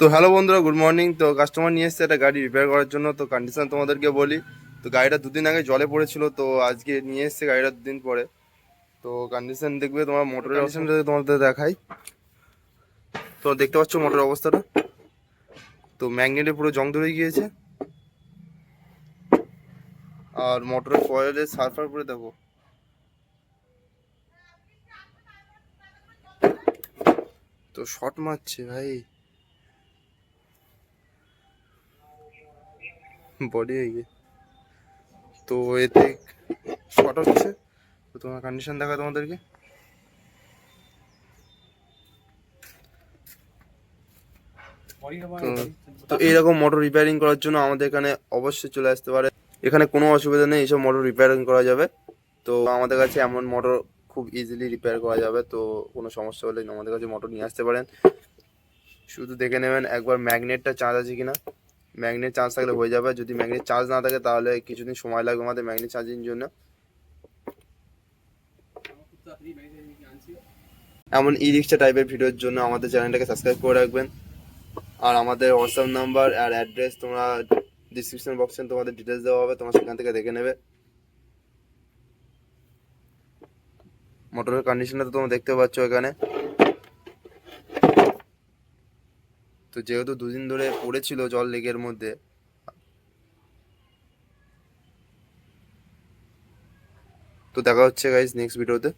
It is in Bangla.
তো হ্যালো বন্ধুরা গুড মর্নিং তো কাস্টমার নিয়ে এসেছে একটা গাড়ি রিপেয়ার করার জন্য। তো কন্ডিশন তোমাদেরকে বলি তো গাড়িটা দুদিন আগে জলে পড়েছিল তো আজকে নিয়ে এসেছে গাড়িটা দুদিন পরে। তো কন্ডিশন দেখবে তোমার মোটরের কন্ডিশনটা তোমাদের দেখাই। তো দেখতে পাচ্ছ মোটরের অবস্থাটা। তো ম্যাগনেটে পুরো জং ধরে গিয়েছে। আর মোটরের কয়েলে সার্ফার করে দেখো তো শর্ট মারছে ভাই। বডি এগিয়ে তো এতে শর্ট হচ্ছে। তো তোমার কন্ডিশন দেখা তোমাদেরকে। তো তো এইরকম মোটর রিপেয়ারিং করার জন্য আমাদের এখানে অবশ্যই চলে আসতে পারে। এখানে কোনো অসুবিধা নেই এইসব মোটর রিপেয়ারিং করা যাবে। তো আমাদের কাছে এমন মোটর খুব ইজিলি রিপেয়ার করা যাবে। তো কোনো সমস্যা হলে আমাদের কাছে মোটর নিয়ে আসতে পারেন। শুধু দেখে নেবেন একবার ম্যাগনেটটা চার্জ আছে কিনা। ম্যাগনেট চার্জ থাকলে হয়ে যাবে। যদি ম্যাগনেট চার্জ না থাকে, তাহলে কিছুদিন সময় লাগবে আমাদের ম্যাগনেট চার্জিং জন্য। এমন ই রিক্সা টাইপের ভিডিওর জন্য আমাদের চ্যানেলটাকে সাবস্ক্রাইব করে রাখবেন। আর আমাদের হোয়াটসঅ্যাপ নাম্বার আর অ্যাড্রেস তোমরা ডিসক্রিপশন বক্সে তোমাদের ডিটেলস দেওয়া হবে, তোমরা সেখান থেকে দেখে নেবে। মোটরের কন্ডিশনটা তো তোমরা দেখতে পাচ্ছ এখানে। তো যেহেতু দুদিন ধরে পড়েছিল জল লেগের মধ্যে তো দেখা হচ্ছে গাইজ নেক্সট ভিডিওতে